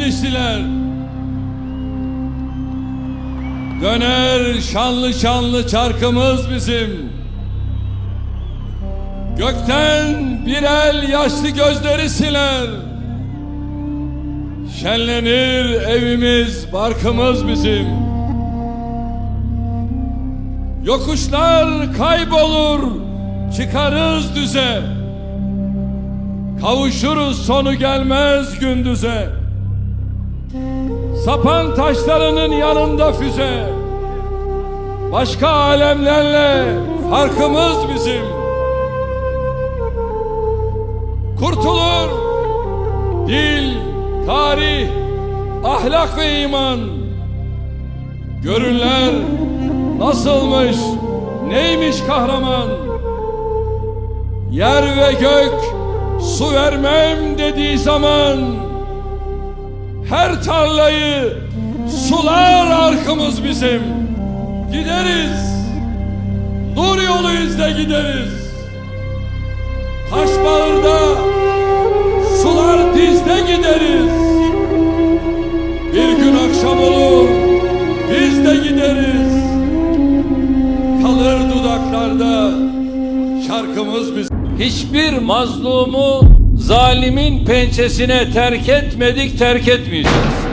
dişliler. Döner şanlı şanlı çarkımız bizim. Gökten bir el yaşlı gözleri siler. Şenlenir evimiz, barkımız bizim. Yokuşlar kaybolur, çıkarız düze. Kavuşuruz sonu gelmez gündüze. Sapan taşlarının yanında füze. Başka alemlerle farkımız bizim. Kurtulur dil, tarih, ahlak ve iman. Görürler nasılmış, neymiş kahraman. Yer ve gök su vermem dediği zaman her tarlayı sular arkımız bizim. Gideriz. Nur yolu izle gideriz. Taş bağırda sular dizde gideriz. Bir gün akşam olur biz de gideriz. Kalır dudaklarda şarkımız bizim. Hiçbir mazlumu zalimin pençesine terk etmedik, terk etmeyeceğiz.